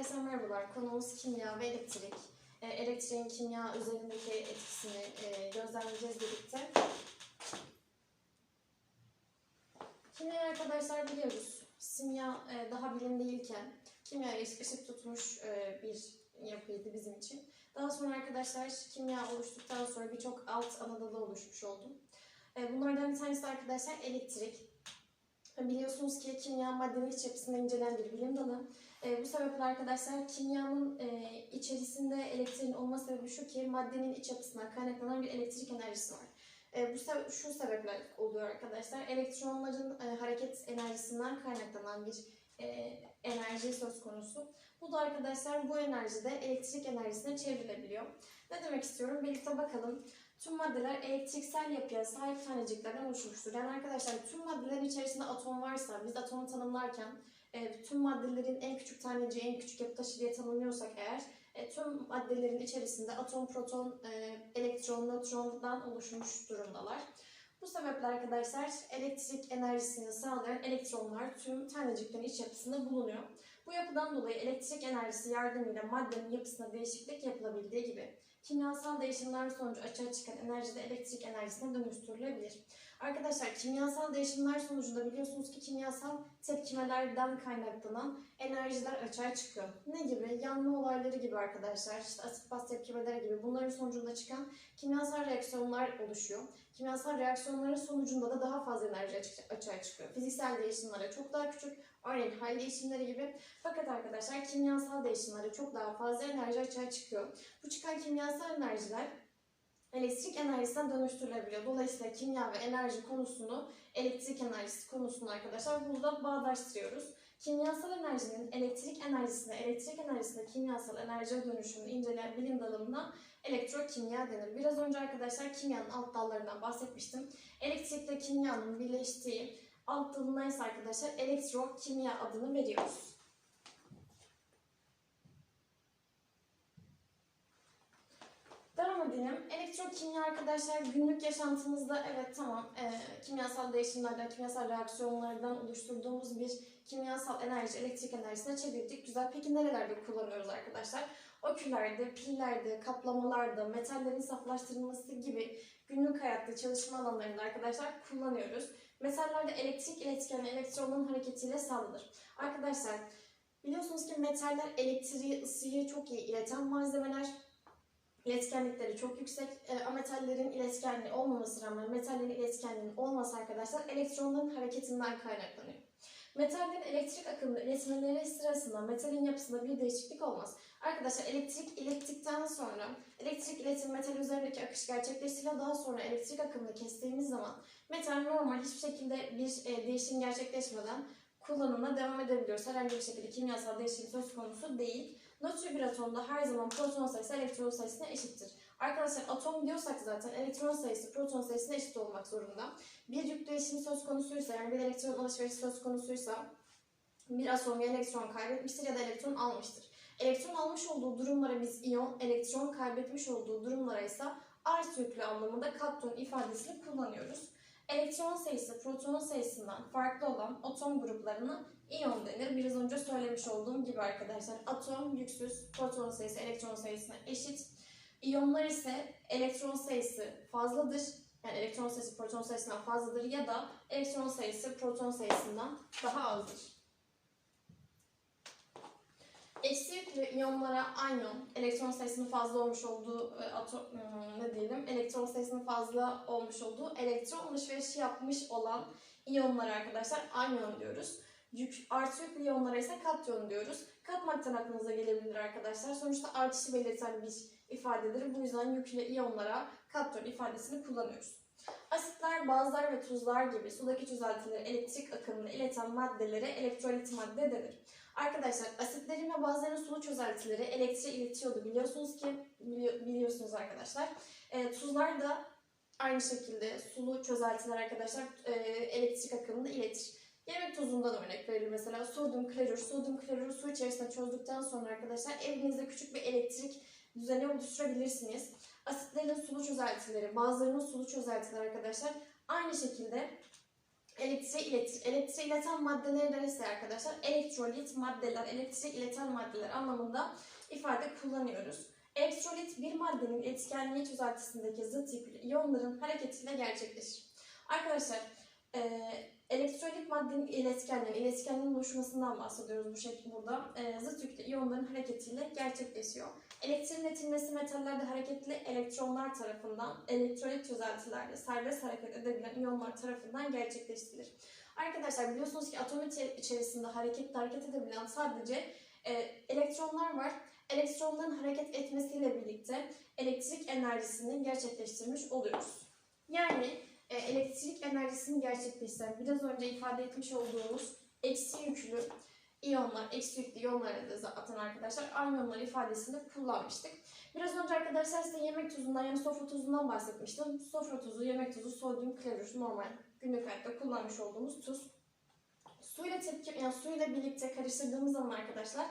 Arkadaşlar merhabalar. Konumuz kimya ve elektrik. E, elektriğin kimya üzerindeki etkisini e, gözlemleyeceğiz birlikte. Kimya arkadaşlar biliyoruz. Simya e, daha bilim değilken kimya ışık, tutmuş e, bir yapıydı bizim için. Daha sonra arkadaşlar kimya oluştuktan sonra birçok alt anadolu oluşmuş oldu. E, bunlardan bir tanesi arkadaşlar elektrik. Biliyorsunuz ki kimya maddenin iç yapısında incelen bir bilim dalı. E, bu sebeple arkadaşlar kimyanın e, içerisinde elektriğin olma sebebi şu ki maddenin iç yapısından kaynaklanan bir elektrik enerjisi var. E, bu se- şu sebeple oluyor arkadaşlar. Elektronların e, hareket enerjisinden kaynaklanan bir e, enerji söz konusu. Bu da arkadaşlar bu enerji de elektrik enerjisine çevrilebiliyor. Ne demek istiyorum? Birlikte bakalım. Tüm maddeler elektriksel yapıya sahip taneciklerden oluşmuştur. Yani arkadaşlar tüm maddelerin içerisinde atom varsa biz atomu tanımlarken e, tüm maddelerin en küçük taneciği en küçük yapı taşı diye tanımlıyorsak eğer e, tüm maddelerin içerisinde atom, proton, e, elektron, nötrondan oluşmuş durumdalar. Bu sebeple arkadaşlar elektrik enerjisini sağlayan elektronlar tüm taneciklerin iç yapısında bulunuyor. Bu yapıdan dolayı elektrik enerjisi yardımıyla maddenin yapısına değişiklik yapılabildiği gibi kimyasal değişimler sonucu açığa çıkan enerji de elektrik enerjisine dönüştürülebilir. Arkadaşlar kimyasal değişimler sonucunda biliyorsunuz ki kimyasal tepkimelerden kaynaklanan enerjiler açığa çıkıyor. Ne gibi? Yanma olayları gibi arkadaşlar, işte asit baz tepkimeleri gibi bunların sonucunda çıkan kimyasal reaksiyonlar oluşuyor. Kimyasal reaksiyonların sonucunda da daha fazla enerji açı- açığa çıkıyor. Fiziksel değişimlere çok daha küçük, örneğin hal değişimleri gibi. Fakat arkadaşlar kimyasal değişimlere çok daha fazla enerji açığa çıkıyor. Bu çıkan kimyasal enerjiler elektrik enerjisine dönüştürülebiliyor. Dolayısıyla kimya ve enerji konusunu elektrik enerjisi konusunu arkadaşlar burada bağdaştırıyoruz. Kimyasal enerjinin elektrik enerjisine, elektrik enerjisine kimyasal enerjiye dönüşümünü inceleyen bilim dalına elektrokimya denir. Biraz önce arkadaşlar kimyanın alt dallarından bahsetmiştim. Elektrikle kimyanın birleştiği alt dalına ise arkadaşlar elektrokimya adını veriyoruz. Devam edelim. Elektrokimya arkadaşlar günlük yaşantımızda evet tamam e, kimyasal değişimlerden, kimyasal reaksiyonlardan oluşturduğumuz bir kimyasal enerji, elektrik enerjisine çevirdik. Güzel. Peki nerelerde kullanıyoruz arkadaşlar? Okülerde, pillerde, kaplamalarda, metallerin saflaştırılması gibi günlük hayatta çalışma alanlarında arkadaşlar kullanıyoruz. Metallerde elektrik iletken elektronların hareketiyle sağlanır. Arkadaşlar biliyorsunuz ki metaller elektriği, ısıyı çok iyi ileten malzemeler. İletkenlikleri çok yüksek. E, ametallerin iletkenliği olmaması rağmen metallerin iletkenliğinin olması arkadaşlar elektronların hareketinden kaynaklanıyor. Metallerin elektrik akımını iletmeleri sırasında metalin yapısında bir değişiklik olmaz. Arkadaşlar elektrik ilettikten sonra elektrik iletim metal üzerindeki akış gerçekleştiriyor. Daha sonra elektrik akımını kestiğimiz zaman metal normal hiçbir şekilde bir e, değişim gerçekleşmeden kullanımına devam edebiliyoruz. Herhangi bir şekilde kimyasal değişim söz konusu değil. Nötr bir atomda her zaman proton sayısı elektron sayısına eşittir. Arkadaşlar atom diyorsak zaten elektron sayısı proton sayısına eşit olmak zorunda. Bir yük değişimi söz konusuysa yani bir elektron alışverişi söz konusuysa bir atom ya elektron kaybetmiştir ya da elektron almıştır. Elektron almış olduğu durumlara biz iyon, elektron kaybetmiş olduğu durumlara ise artı yüklü anlamında katyon ifadesini kullanıyoruz. Elektron sayısı proton sayısından farklı olan atom gruplarına iyon denir. Biraz önce söylemiş olduğum gibi arkadaşlar atom yüksüz, proton sayısı elektron sayısına eşit. İyonlar ise elektron sayısı fazladır. Yani elektron sayısı proton sayısından fazladır ya da elektron sayısı proton sayısından daha azdır. Eksi yüklü iyonlara anyon, elektron sayısının fazla olmuş olduğu e, atom, hmm, ne diyelim, elektron sayısının fazla olmuş olduğu elektron alışverişi yapmış olan iyonlara arkadaşlar anyon diyoruz. Yük, artı yüklü iyonlara ise katyon diyoruz. Katmaktan aklınıza gelebilir arkadaşlar. Sonuçta artışı belirten bir ifadedir. Bu yüzden yüklü iyonlara katyon ifadesini kullanıyoruz. Asitler, bazlar ve tuzlar gibi sudaki çözeltileri elektrik akımını ileten maddelere elektrolit madde denir. Arkadaşlar asitlerin ve bazılarının sulu çözeltileri elektriği iletiyordu biliyorsunuz ki bili- biliyorsunuz arkadaşlar. E, tuzlar da aynı şekilde sulu çözeltiler arkadaşlar e, elektrik akımını iletir. Yemek tuzundan örnek verelim mesela sodyum klorür. Sodyum klorürü su içerisinde çözdükten sonra arkadaşlar evinizde küçük bir elektrik düzeni oluşturabilirsiniz. Asitlerin sulu çözeltileri, bazılarının sulu çözeltileri arkadaşlar aynı şekilde elektriği iletir. Elektriği ileten maddeler neresi arkadaşlar? Elektrolit maddeler, elektriği ileten maddeler anlamında ifade kullanıyoruz. Elektrolit bir maddenin etkenliği çözeltisindeki zıt iyonların hareketiyle gerçekleşir. Arkadaşlar e, elektrolit maddenin iletkenliği, iletkenliğin oluşmasından bahsediyoruz bu şekilde burada. E, zıt yüklü iyonların hareketiyle gerçekleşiyor. Elektriğin iletilmesi metallerde hareketli elektronlar tarafından, elektrolit çözeltilerde serbest hareket edebilen iyonlar tarafından gerçekleştirilir. Arkadaşlar biliyorsunuz ki atom içerisinde hareketli hareket edebilen sadece e, elektronlar var. Elektronların hareket etmesiyle birlikte elektrik enerjisini gerçekleştirmiş oluyoruz. Yani elektrik enerjisini gerçekleştiren biraz önce ifade etmiş olduğumuz eksi yüklü iyonlar, eksi yüklü iyonlara da zaten arkadaşlar anyonlar ifadesini kullanmıştık. Biraz önce arkadaşlar size yemek tuzundan yani sofra tuzundan bahsetmiştim. Sofra tuzu, yemek tuzu, sodyum klorür normal günlük hayatta kullanmış olduğumuz tuz. Suyla tepki, yani suyla birlikte karıştırdığımız zaman arkadaşlar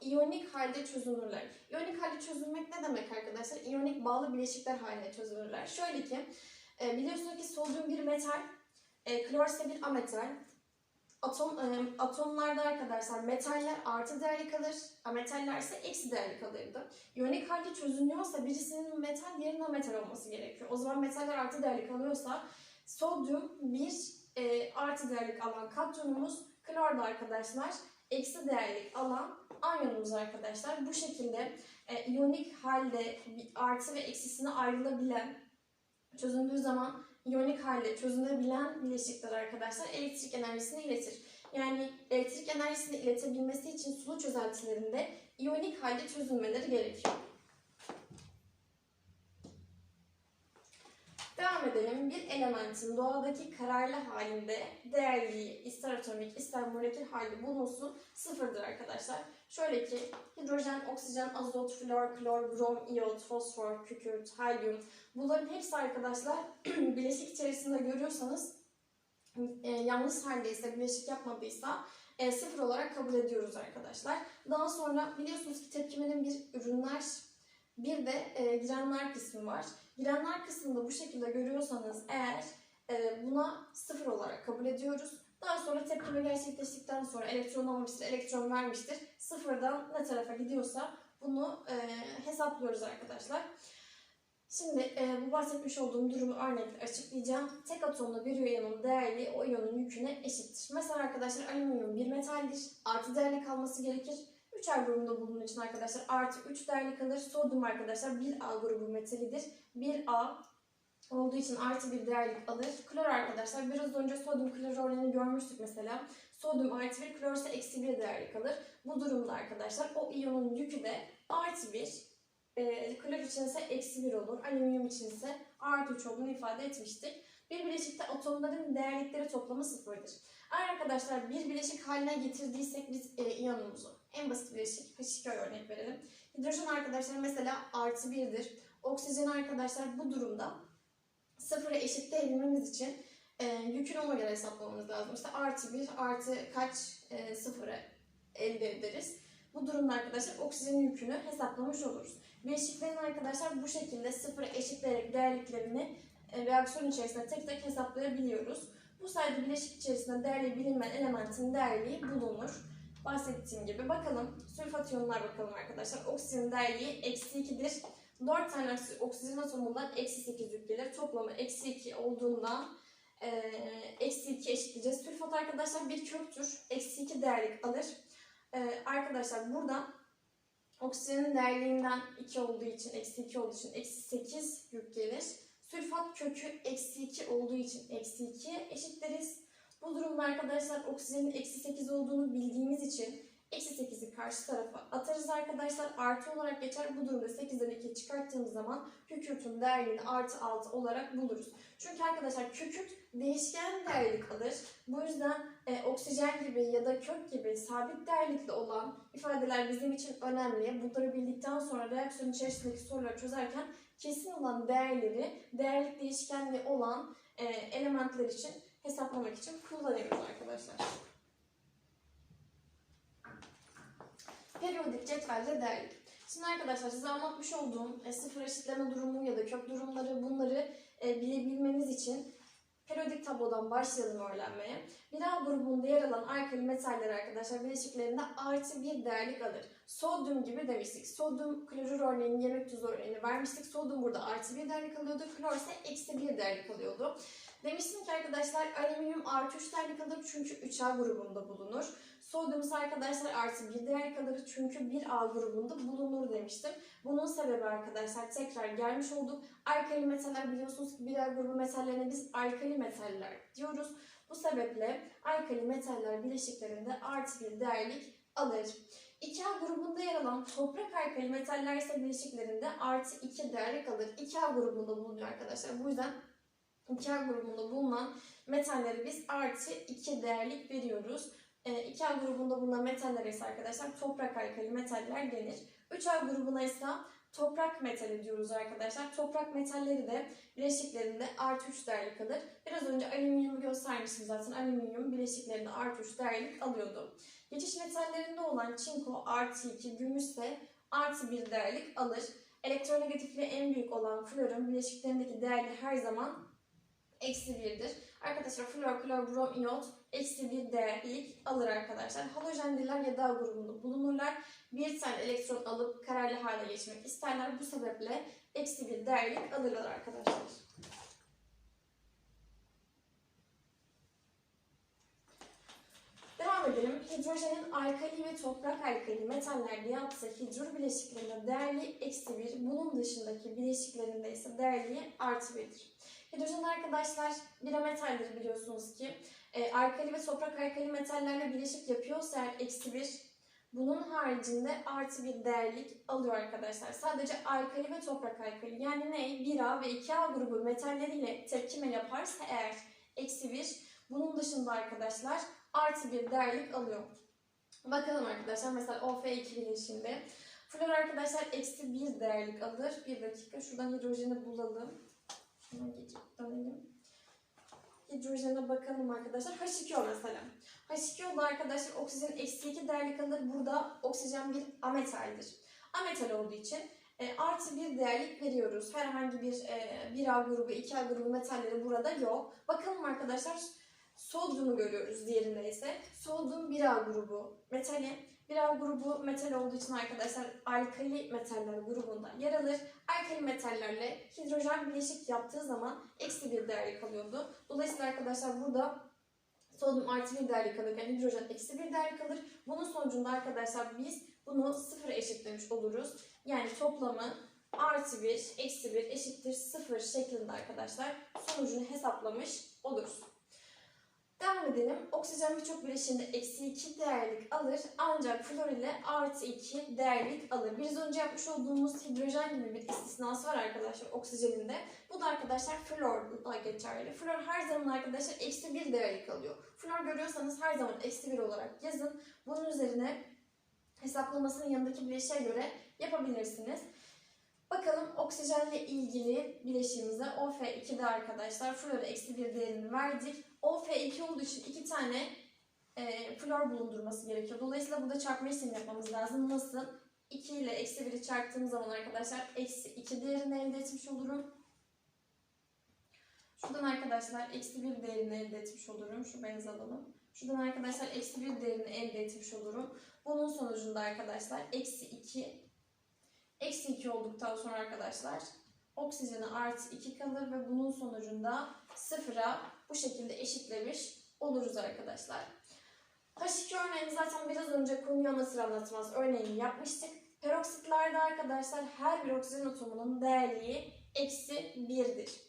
iyonik halde çözünürler. İyonik halde çözünmek ne demek arkadaşlar? İyonik bağlı bileşikler haline çözünürler. Şöyle ki e, biliyorsunuz ki sodyum bir metal, e, klor ise bir ametal. Atom, e, atomlarda arkadaşlar metaller artı değerli kalır, ametaller ise eksi değerli kalırdı. İyonik halde çözünüyorsa birisinin metal, diğerinin ametal olması gerekiyor. O zaman metaller artı değerli kalıyorsa sodyum bir e, artı değerlik alan katyonumuz, klor da arkadaşlar eksi değerlik alan anyonumuz arkadaşlar. Bu şekilde e, iyonik halde artı ve eksisine ayrılabilen çözündüğü zaman iyonik halde çözünebilen bileşikler arkadaşlar elektrik enerjisini iletir. Yani elektrik enerjisini iletebilmesi için sulu çözeltilerinde iyonik halde çözünmeleri gerekiyor. Devam edelim. Bir elementin doğadaki kararlı halinde değerliği ister atomik ister molekül halde bulunsun sıfırdır arkadaşlar. Şöyle ki hidrojen, oksijen, azot, flor, klor, brom, iyot, fosfor, kükürt, helyum bunların hepsi arkadaşlar bileşik içerisinde görüyorsanız e, yalnız haldeyse, bileşik yapmadıysa e, sıfır olarak kabul ediyoruz arkadaşlar. Daha sonra biliyorsunuz ki tepkimenin bir ürünler bir de e, girenler kısmı var. Girenler kısmında bu şekilde görüyorsanız eğer e, buna sıfır olarak kabul ediyoruz. Daha sonra tepkime gerçekleştikten sonra elektron almıştır, elektron vermiştir. Sıfırdan ne tarafa gidiyorsa bunu e, hesaplıyoruz arkadaşlar. Şimdi e, bu bahsetmiş olduğum durumu örnekle açıklayacağım. Tek atomlu bir iyonun değerli o iyonun yüküne eşittir. Mesela arkadaşlar alüminyum bir metaldir. Artı değerli kalması gerekir. 3 grubunda bulunduğu için arkadaşlar artı 3 değerli kalır. Sodyum arkadaşlar 1A grubu metalidir. 1A olduğu için artı bir değerlik alır. Klor arkadaşlar biraz önce sodyum klor örneğini görmüştük mesela. Sodyum artı bir, klor ise eksi bir değerlik alır. Bu durumda arkadaşlar o iyonun yükü de artı bir, e, klor için ise eksi bir olur. Alüminyum için ise artı 3 olduğunu ifade etmiştik. Bir bileşikte atomların değerlikleri toplamı sıfırdır. Eğer arkadaşlar bir bileşik haline getirdiysek biz e, iyonumuzu en basit bileşik H2 örnek verelim. Hidrojen arkadaşlar mesela artı birdir. Oksijen arkadaşlar bu durumda sıfıra eşitleyebilmemiz için e, yükünü ona hesaplamamız lazım. İşte artı bir artı kaç e, sıfırı elde ederiz. Bu durumda arkadaşlar oksijenin yükünü hesaplamış oluruz. Bileşiklerin arkadaşlar bu şekilde sıfıra eşitleyerek değerliklerini e, reaksiyon içerisinde tek tek hesaplayabiliyoruz. Bu sayede bileşik içerisinde değerli bilinmeyen elementin değerliği bulunur. Bahsettiğim gibi bakalım sülfat iyonlar bakalım arkadaşlar. Oksijenin değerliği eksi 2'dir. 4 tane oksi- oksijen atomundan eksi 8 yük gelir. Toplamı eksi 2 olduğundan e, eksi 2 eşitleyeceğiz. Sülfat arkadaşlar bir köktür. Eksi 2 değerlik alır. E, arkadaşlar burada oksijenin değerliğinden 2 olduğu için, eksi 2 olduğu için eksi 8 yük gelir. Sülfat kökü eksi 2 olduğu için eksi 2 eşitleriz. Bu durumda arkadaşlar oksijenin eksi 8 olduğunu bildiğimiz için eksi 8'i karşı tarafa atarız arkadaşlar. Artı olarak geçer. Bu durumda 8'den 2'yi çıkarttığımız zaman kükürtün değerliğini artı 6 olarak buluruz. Çünkü arkadaşlar kükürt değişken değerlik alır. Bu yüzden e, oksijen gibi ya da kök gibi sabit değerlikli olan ifadeler bizim için önemli. Bunları bildikten sonra reaksiyon içerisindeki soruları çözerken kesin olan değerleri, değerlik değişkenliği olan e, elementler için hesaplamak için kullanıyoruz arkadaşlar. Periyodik cetvelde değerlik. Şimdi arkadaşlar size anlatmış olduğum e, sıfır eşitleme durumu ya da kök durumları bunları e, bilebilmeniz için Periyodik tablodan başlayalım öğrenmeye. A grubunda yer alan alkali metaller arkadaşlar bileşiklerinde artı bir değerlik alır. Sodyum gibi demiştik. Sodyum klorür örneğini, yemek tuzu örneğini vermiştik. Sodyum burada artı bir değerlik alıyordu. Klor ise eksi bir değerlik alıyordu. Demiştim ki arkadaşlar alüminyum artı 3 değerlik alır çünkü 3A grubunda bulunur. Sodyum ise arkadaşlar artı bir değerlik alır çünkü 1A grubunda bulunur demiştim. Bunun sebebi arkadaşlar tekrar gelmiş olduk. Alkali metaller biliyorsunuz ki birer grubu metallerine biz alkali metaller diyoruz. Bu sebeple alkali metaller bileşiklerinde artı bir değerlik alır. 2A grubunda yer alan toprak alkali metaller ise bileşiklerinde artı 2 değerlik alır. 2A grubunda bulunuyor arkadaşlar. Bu yüzden 2A grubunda bulunan metalleri biz artı 2 değerlik veriyoruz. 2A grubunda bulunan metaller ise arkadaşlar toprak alkali metaller denir. 3A grubuna ise toprak metali diyoruz arkadaşlar. Toprak metalleri de bileşiklerinde artı 3 değerlik alır. Biraz önce alüminyumu göstermiştim zaten. Alüminyum bileşiklerinde artı 3 değerlik alıyordu. Geçiş metallerinde olan çinko artı 2, gümüş ise artı 1 değerlik alır. Elektronegatifliği en büyük olan florun bileşiklerindeki değerli her zaman eksi 1'dir. Arkadaşlar flor, klor, brom, iyot eksi 1 değerlik alır arkadaşlar. Halojendiler ya da grubunda bulunurlar. Bir tane elektron alıp kararlı hale geçmek isterler. Bu sebeple eksi 1 değerlik alırlar arkadaşlar. Devam edelim. Hidrojenin alkali ve toprak alkali metallerde yaptığı hidrür bileşiklerinde değerli eksi 1, bunun dışındaki bileşiklerinde ise değerli artı 1'dir. Hidrojen arkadaşlar birametaldir biliyorsunuz ki. E, alkali ve toprak alkali metallerle bileşik yapıyorsa eğer eksi 1, bunun haricinde artı bir değerlik alıyor arkadaşlar. Sadece alkali ve toprak alkali yani ne? 1A ve 2A grubu metalleriyle tepkime yaparsa eğer eksi 1, bunun dışında arkadaşlar artı bir değerlik alıyor. Bakalım arkadaşlar mesela OF2 bileşiğinde. Flor arkadaşlar eksi bir değerlik alır. Bir dakika şuradan hidrojeni bulalım. Şuna geçip dönelim. Hidrojene bakalım arkadaşlar. H2O mesela. H2O da arkadaşlar oksijen eksi 2 değerlik alır. Burada oksijen bir ametaldir. Ametal olduğu için e, artı bir değerlik veriyoruz. Herhangi bir e, 1A grubu, 2A grubu metalleri burada yok. Bakalım arkadaşlar sodyumu görüyoruz diğerinde ise. Sodyum 1A grubu metali. 1A grubu metal olduğu için arkadaşlar alkali metaller grubunda yer alır. Alkali metallerle hidrojen bileşik yaptığı zaman eksi bir değerli kalıyordu. Dolayısıyla arkadaşlar burada sodyum artı bir değerli kalırken hidrojen eksi bir değerli kalır. Bunun sonucunda arkadaşlar biz bunu sıfıra eşitlemiş oluruz. Yani toplamı artı bir, eksi bir eşittir sıfır şeklinde arkadaşlar sonucunu hesaplamış oluruz. Devam edelim. Oksijen birçok bileşiğinde eksi 2 değerlik alır ancak flor ile artı 2 değerlik alır. Biraz önce yapmış olduğumuz hidrojen gibi bir istisnası var arkadaşlar oksijenin de. Bu da arkadaşlar florla geçerli. Flor her zaman arkadaşlar eksi 1 değerlik alıyor. Flor görüyorsanız her zaman eksi 1 olarak yazın. Bunun üzerine hesaplamasının yanındaki bileşiğe göre yapabilirsiniz. Bakalım oksijenle ilgili bileşiğimize OF2'de arkadaşlar flora eksi bir değerini verdik. OF2 olduğu için iki tane e, flor bulundurması gerekiyor. Dolayısıyla burada çarpma işlemi yapmamız lazım. Nasıl? 2 ile eksi 1'i çarptığım zaman arkadaşlar eksi 2 değerini elde etmiş olurum. Şuradan arkadaşlar eksi 1 değerini elde etmiş olurum. Şu beyaz alalım. Şuradan arkadaşlar eksi 1 değerini elde etmiş olurum. Bunun sonucunda arkadaşlar eksi 2 Eksi 2 olduktan sonra arkadaşlar oksijeni artı 2 kalır ve bunun sonucunda sıfıra bu şekilde eşitlemiş oluruz arkadaşlar. H2 örneğini zaten biraz önce konuyu anlatır anlatmaz örneğini yapmıştık. Peroksitlerde arkadaşlar her bir oksijen atomunun değerliği eksi 1'dir.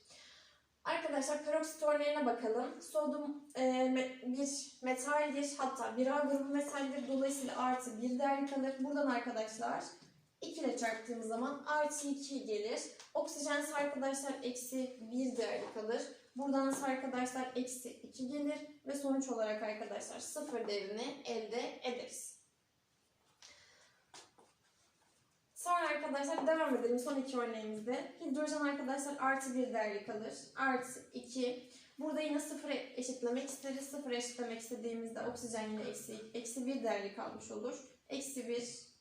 Arkadaşlar peroksit örneğine bakalım. Sodyum e, bir metaldir hatta bir A grubu metaldir. Dolayısıyla artı 1 değerli kalır. Buradan arkadaşlar 2 ile çarptığımız zaman artı 2 gelir. Oksijen ise arkadaşlar eksi 1 değerli kalır. Buradan ise arkadaşlar eksi 2 gelir. Ve sonuç olarak arkadaşlar 0 değerini elde ederiz. Sonra arkadaşlar devam edelim son iki örneğimizde. Hidrojen arkadaşlar artı 1 değerli kalır. Artı 2. Burada yine sıfıra eşitlemek isteriz. Sıfıra eşitlemek istediğimizde oksijen yine eksi, eksi 1 değerli kalmış olur. Eksi 1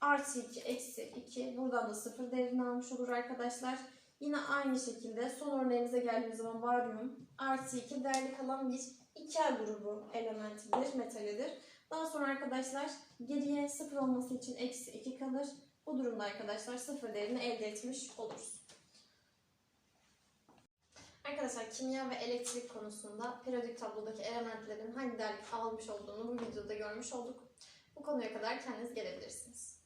artı 2 eksi 2 buradan da 0 değerini almış olur arkadaşlar. Yine aynı şekilde son örneğimize geldiğimiz zaman baryum artı 2 değerli kalan bir 2A grubu elementidir, metalidir. Daha sonra arkadaşlar geriye sıfır olması için eksi 2 kalır. Bu durumda arkadaşlar sıfır değerini elde etmiş oluruz. Arkadaşlar kimya ve elektrik konusunda periyodik tablodaki elementlerin hangi değerlik almış olduğunu bu videoda görmüş olduk. Bu konuya kadar kendiniz gelebilirsiniz.